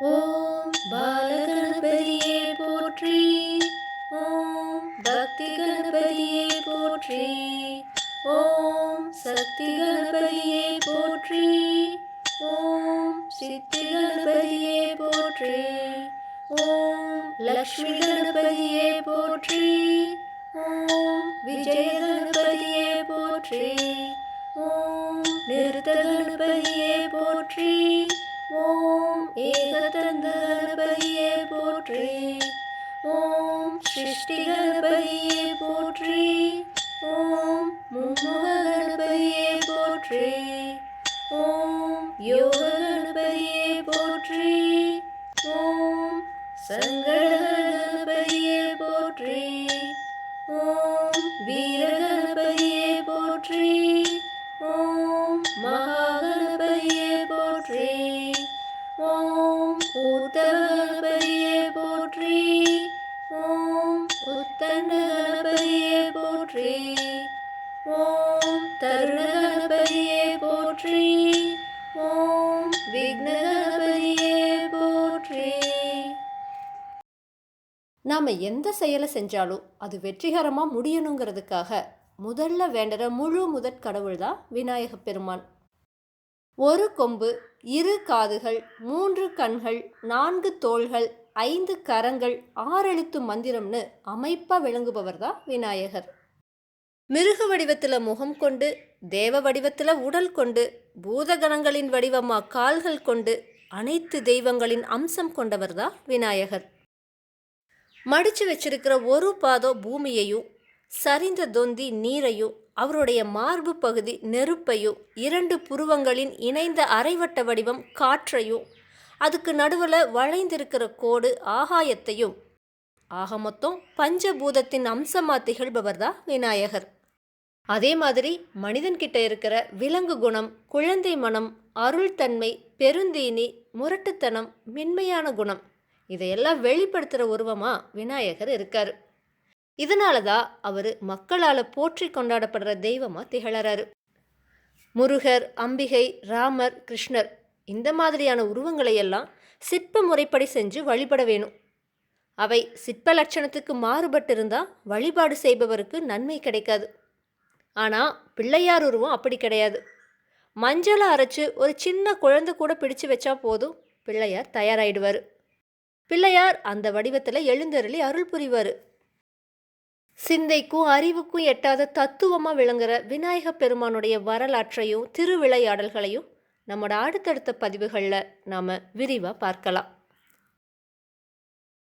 ஓம் பாலகணபதியே போற்றி. ஓம் பக்தி கணபதியே போற்றி. ஓம் சக்தி கணபதியே போற்றி. ஓம் சித்தி கணபதியே போற்றி. ஓம் லக்ஷ்மி கணபதியே போற்றி. ஓம் விஜய கணபதியே போற்றி. ஓம் நிறுத்த கணபதியே போற்றி. ஓம் ஏகதந்த கணபதியே போற்றி. ஓம் சிருஷ்டி கணபதியே போற்றி. ஓம் மும்முக கணபதியே போற்றி. ஓம் யோக கணபதியே போற்றி. ஓம் சங்கட கணபதியே போற்றி. ஓம் வீர தருணகணபதியே போற்றி. ஓம் விக்னகணபதியே போற்றி. நாம் எந்த செயலை செஞ்சாலும் அது வெற்றிகரமாக முடியணுங்கிறதுக்காக முதல்ல வேண்டுற முழு முதற் கடவுள் தான் விநாயக பெருமான். ஒரு கொம்பு இரு காதுகள் மூன்று கண்கள் நான்கு தோள்கள் ஐந்து கரங்கள் ஆறெழுத்து மந்திரம்னு அமைப்பாக விளங்குபவர் தான் விநாயகர். மிருக வடிவத்தில் முகம் கொண்டு தேவ வடிவத்தில் உடல் கொண்டு பூதகணங்களின் வடிவமா கால்கள் கொண்டு அனைத்து தெய்வங்களின் அம்சம் கொண்டவர் தான் விநாயகர். மடிச்சு வச்சிருக்கிற ஒரு பாதோ பூமியையும் சரிந்த தொந்தி நீரையும் அவருடைய மார்பு பகுதி நெருப்பையும் இரண்டு புருவங்களின் இணைந்த அரைவட்ட வடிவம் காற்றையும் அதுக்கு நடுவில் வளைந்திருக்கிற கோடு ஆகாயத்தையும் ஆக மொத்தம் பஞ்சபூதத்தின் அம்சமாக திகழ்பவர் தான் விநாயகர். அதே மாதிரி மனிதன்கிட்ட இருக்கிற விலங்கு குணம் குழந்தை மனம் அருள்தன்மை பெருந்தீனி முரட்டுத்தனம் மென்மையான குணம். இதையெல்லாம் வெளிப்படுத்துகிற உருவமா விநாயகர் இருக்கார். இதனால தான் அவர் மக்களால் போற்றி கொண்டாடப்படுற தெய்வமாக திகழறாரு. முருகர் அம்பிகை ராமர் கிருஷ்ணர் இந்த மாதிரியான உருவங்களை எல்லாம் சிற்ப முறைப்படி செஞ்சு வழிபட வேணும். அவை சிற்ப லட்சணத்துக்கு மாறுபட்டிருந்தால் வழிபாடு செய்பவருக்கு நன்மை கிடைக்காது. ஆனால் பிள்ளையார் உருவம் அப்படி கிடையாது. மஞ்சளை அரைச்சு ஒரு சின்ன குழந்தை கூட பிடிச்சு வச்சா போதும் பிள்ளையார் தயாராயிடுவார். பிள்ளையார் அந்த வடிவத்தில் எழுந்தருளி அருள் புரிவார். சிந்தைக்கும் அறிவுக்கும் எட்டாத தத்துவமாக விளங்குற விநாயக பெருமானுடைய வரலாற்றையும் திருவிளையாடல்களையும் நம்மளோட அடுத்தடுத்த பதிவுகளில் நாம் விரிவாக பார்க்கலாம்.